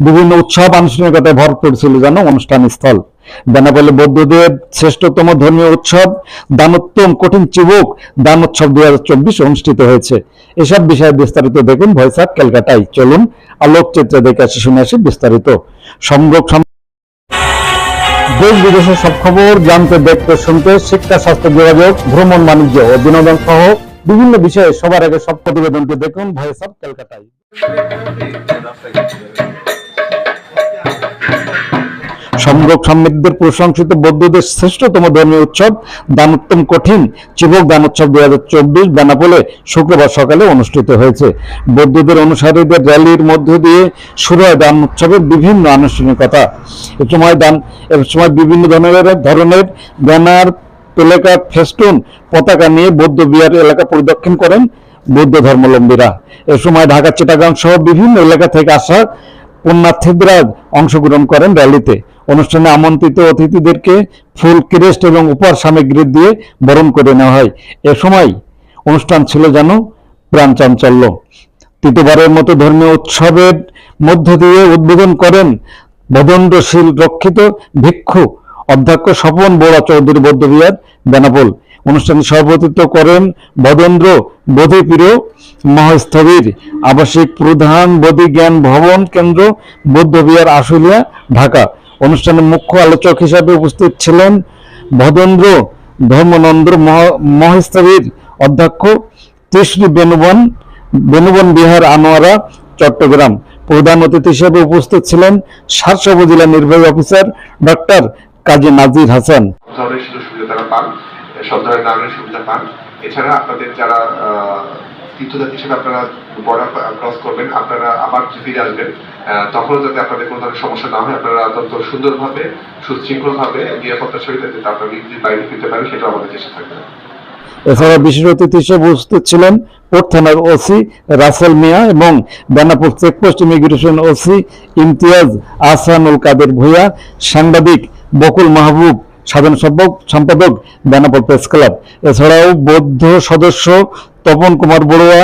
বিভিন্ন উৎসব আনুষ্ঠানিকতায় ভরপুর ছিল যেন অনুষ্ঠান স্থল বেনাপোলে বৌদ্ধদের শ্রেষ্ঠতম ধর্মীয় উৎসব, দানোত্তম কঠিন চিবুক দান উৎসব দুই অনুষ্ঠিত হয়েছে। এসব বিষয়ে বিস্তারিত দেখুন ভয়েস অফ ক্যালকাটায়। চলুন আলোকচিত্রে দেখে আসি, শুনে আসি বিস্তারিত। সংরক্ষণ দেশ বিদেশের সব খবর জানতে, দেখতে, শুনতে, শিক্ষা, স্বাস্থ্য, যোগাযোগ, ভ্রমণ, বাণিজ্য ও বিনোদন সহ বিভিন্ন বিষয়ে সবার আগে সব প্রতিবেদনটি দেখুন ভয়েস অফ সম্রক সমৃদ্ধের প্রশংসিত বৌদ্ধদের শ্রেষ্ঠতম ধর্মীয় উৎসব দানোত্তম কঠিন চিবক দান উৎসব দুই হাজার চব্বিশ বেনাপোলে শুক্রবার সকালে অনুষ্ঠিত হয়েছে। বৌদ্ধদের অনুসারীদের র্যালির মধ্য দিয়ে শুরু হয় দান উৎসবের বিভিন্ন আনুষ্ঠানিকতা। এ সময় দান, এ সময় বিভিন্ন ধরনের ধরনের ব্যানার প্লেকার ফেস্টুন, পতাকা নিয়ে বৌদ্ধ বিহার এলাকা পরিদর্শন করেন বৌদ্ধ ধর্মাবলম্বীরা। এ সময় ঢাকা, চিটাগাং সহ বিভিন্ন এলাকা থেকে আসা পুণ্যার্থীরা অংশগ্রহণ করেন র্যালিতে। অনুষ্ঠানে আমন্ত্রিত অতিথিদেরকে ফুল ক্রেস্ট এবং উপহার সামগ্রী দিয়ে বরণ করে নেওয়া হয়। এ সময় অনুষ্ঠান ছিল যেন প্রাণ চাঞ্চল্য। তৃতীয়বারের মতো ধর্মীয় উৎসবের মধ্য দিয়ে উদ্বোধন করেন বদন্ডশীল রক্ষিত ভিক্ষু অধ্যক্ষ স্বপন বড়া চৌধুরী বৌদ্ধবিহার বেনাপোল। অনুষ্ঠানে সভাপতিত্ব করেন বদন্দ্র বোধিপ্রিয় মহাস্থবির আবাসিক প্রধান বোধি জ্ঞান ভবন কেন্দ্র বৌদ্ধবিহার আশুলিয়া, ঢাকা। অনুষ্ঠানে মুখ্য আলোচক হিসাবে উপস্থিত ছিলেন ভদেন্দ্র ধর্মনন্দ্র মহ- মহাস্থবির অধ্যক্ষ তৃষ্ণী বেনুবন বেনুবন বিহার আনোয়ারা, চট্টগ্রাম। প্রধান অতিথি হিসেবে উপস্থিত ছিলেন সারসা উপজেলা নির্বাহী অফিসার ডক্টর কাজী নাজির হাসান। সব ধরনের সুবিধা পান। এছাড়া আপনাদের যারা তীর্থযাত্রী হিসেবে আপনারা বর্ডার ক্রস করবেন আপনারা আবার ফিরে আসবেন। আহ, তখনও যাতে আপনাদের কোনো ধরনের সমস্যা না হয় আপনারা অত্যন্ত সুন্দরভাবে সুশৃঙ্খলভাবে নিরাপত্তার সহিত যাতে আপনারা নিজেদের বাইরে ফিরতে পারেন সেটা আমাদের চেষ্টা থাকবে। এছাড়া বিশেষ অতিথি হিসেবে উপস্থিত ছিলেন পোর্ট থানার ওসি রাসেল মিয়া এবং Benapole checkpost immigration OC Imtiaz Ahsanul Kader Bhuiyan সাংবাদিক বকুল মাহবুব সাধারণ সম্পাদক সম্পাদক বেনাপুর প্রেস ক্লাব। এছাড়াও বৌদ্ধ সদস্য তপন কুমার বড়ুয়া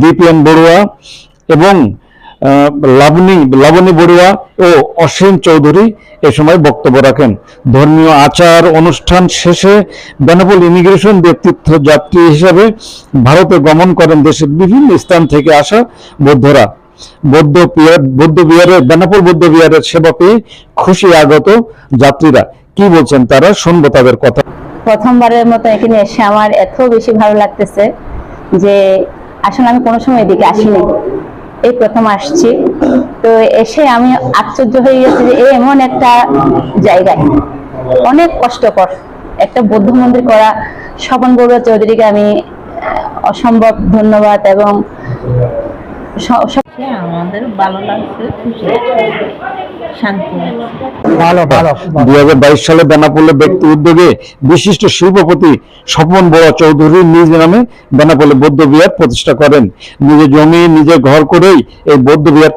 দীপেন বড়ুয়া এবং লাবণী লাবণী বড়ুয়া ও অসীম চৌধুরী এ সময় বক্তব্য রাখেন। ধর্মীয় আচার অনুষ্ঠান শেষে বেনাপোল ইমিগ্রেশন ব্যক্তিত্ব যাত্রী হিসাবে ভারতে গমন করেন দেশের বিভিন্ন স্থান থেকে আসা বৌদ্ধরা। বৌদ্ধ বিহার বৌদ্ধ বিহারের বেনাপোল বৌদ্ধ বিহারের সেবা পেয়ে খুশি আগত যাত্রীরা। কি বলছেন তারা? শুনব তাদের কথা। প্রথমবারের মতো এখানে এসে আমার এত বেশি ভালো লাগতেছে যে আসলে আমি কোনো সময় এদিকে আসিনি। এই প্রথম আসছি। তো এসে আমি আশ্চর্য হয়ে গেছি যে এমন একটা জায়গায়। অনেক কষ্টকর। একটা বৌদ্ধ মন্দির করা স্বপন বড়ুয়া চৌধুরীকে আমি অসম্ভব ধন্যবাদ এবং আমাদের ভালো লাগছে খুশি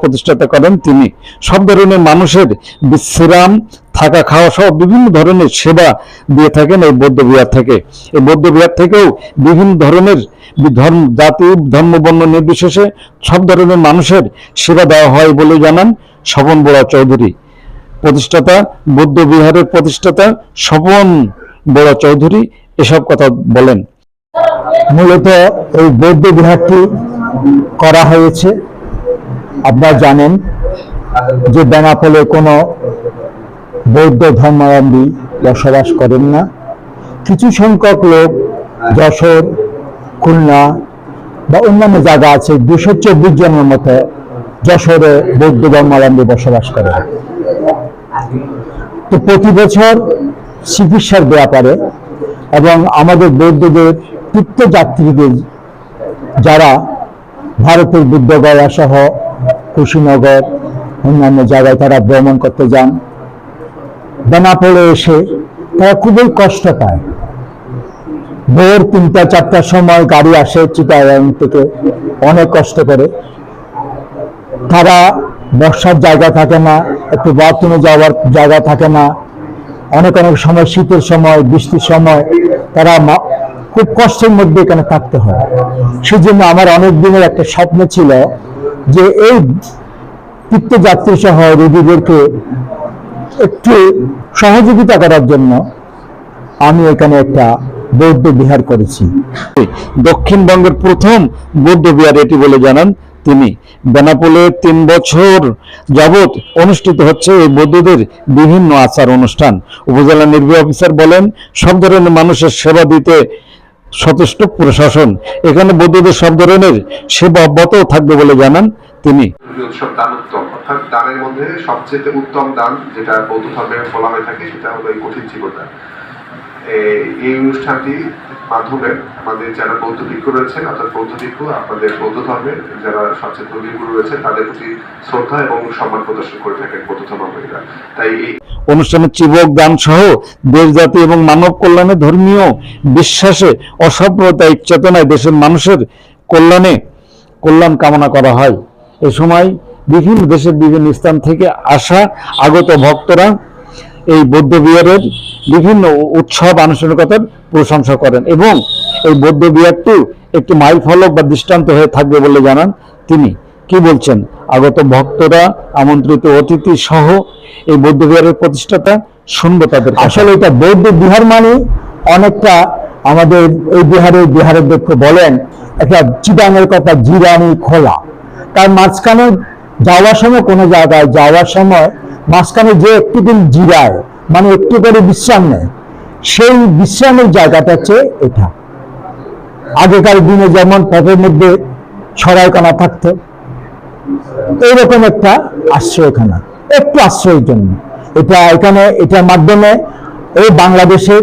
প্রতিষ্ঠাতা করেন তিনি। সব ধরনের মানুষের বিশ্রাম, থাকা, খাওয়া সহ বিভিন্ন ধরনের সেবা দিয়ে থাকেন এই বৌদ্ধ বিহার থেকে। এই বৌদ্ধ বিহার থেকেও বিভিন্ন ধরনের ধর্ম, জাতি, ধর্ম, বর্ণ নির্বিশেষে সব ধরনের মানুষের সেবা দেওয়া হয় বলে জানান স্বপন বড়া চৌধুরী প্রতিষ্ঠাতা, বৌদ্ধ বিহারের প্রতিষ্ঠাতা স্বপন বড়া চৌধুরী এসব কথা বলেন। মূলত এই বৌদ্ধ বিহারটি করা হয়েছে। আপনারা জানেন যে বেনাপোলে কোনো বৌদ্ধ ধর্মাবলম্বী বসবাস করেন না। কিছু সংখ্যক লোক যশোর, খুলনা বা অন্যান্য জায়গা আছে, দুশো চব্বিশ জনের মতো যশোরে বৌদ্ধ ধর্মাবলম্বী বসবাস করে। তো প্রতি বছর চিকিৎসার ব্যাপারে এবং আমাদের বৌদ্ধদের তীর্থযাত্রীদের যারা ভারতের বুদ্ধগয়া সহ কুশীনগর, অন্যান্য জায়গায় তারা ভ্রমণ করতে যান, বেনাপোলে এসে তারা খুবই কষ্ট পায়। ভোর তিনটা, চারটার সময় গাড়ি আসে চিটাগাং থেকে, অনেক কষ্ট করে। তারা বর্ষার জায়গা থাকে না, একটু বাথরুমে যাওয়ার জায়গা থাকে না। অনেক অনেক সময় শীতের সময়, বৃষ্টির সময় তারা খুব কষ্টের মধ্যে এখানে থাকতে হয়। সেজন্য আমার অনেক দিনের একটা স্বপ্ন ছিল যে এই তীর্থযাত্রী সহ রোগীদেরকে একটু সহযোগিতা করার জন্য আমি এখানে একটা বৌদ্ধ বিহার করেছি। দক্ষিণবঙ্গের প্রথম বৌদ্ধ বিহার এটি বলে জানান। তিনি। বেনাপোলে তিন বছর যাবৎ অনুষ্ঠিত হচ্ছে এই বৌদ্ধদের বিভিন্ন আচার অনুষ্ঠান। উপজেলা নির্বাহী অফিসার বলেন, সব ধরনের মানুষের সেবা দিতে সচেষ্ট প্রশাসন। এখানে বৌদ্ধদের সব ধরনের সেবা অব্যাহত থাকবে বলে জানান তিনি। দানের মধ্যে সবচেয়ে উত্তম দান যেটা বৌদ্ধ ধর্মে বলা হয়ে থাকে, সেটা হলো এই কঠিন এই অনুষ্ঠানটি মাধ্যমে আমাদের যারা বৌদ্ধ ভিক্ষু রয়েছেন, অর্থাৎ বৌদ্ধ ভিক্ষু, আপনাদের বৌদ্ধ ধর্মের যারা সচেতন ভিক্ষু রয়েছেন, তাদের প্রতি শ্রদ্ধা এবং সম্মান প্রদর্শন করে থাকেন বৌদ্ধ ধর্মাবলীরা তাই এই অনুষ্ঠানে চিবক দান সহ দেশ জাতি এবং মানব কল্যাণে ধর্মীয় বিশ্বাসে অসাম্প্রদায়িক চেতনায় দেশের মানুষের কল্যাণে কল্যাণ কামনা করা হয়। এ সময় বিভিন্ন দেশের বিভিন্ন স্থান থেকে আসা আগত ভক্তরা এই বৌদ্ধ বিহারের বিভিন্ন উৎসব আনুষ্ঠানিকতার প্রশংসা করেন এবং এই বৌদ্ধ বিহারটি একটি মাইল ফলক বা দৃষ্টান্ত হয়ে থাকবে বলে জানান তিনি। কি বলছেন? আগত ভক্তরা, আমন্ত্রিত অতিথি সহ এই বৌদ্ধ বিহারের প্রতিষ্ঠাতা শুনব তাদের আসলে এটা বৌদ্ধ বিহার মানে অনেকটা আমাদের এই বিহারের বিহারের দক্ষ বলেন একটা চিটাঙের কথা, জিরানি খোলা। তার মাঝখানে যাওয়ার সময় কোনো জায়গায় যাওয়ার সময় মাঝখানে যে একটু দিন জিরায় মানে একটু করে বিশ্রাম নেয়, সেই বিশ্রামের জায়গাটা হচ্ছে এটা। আগেকার দিনে যেমন পথের মধ্যে ছড়াইখানা থাকতো, এইরকম একটা আশ্রয়খানা, একটু আশ্রয়ের জন্য। এটা এখানে, এটার মাধ্যমে এই বাংলাদেশের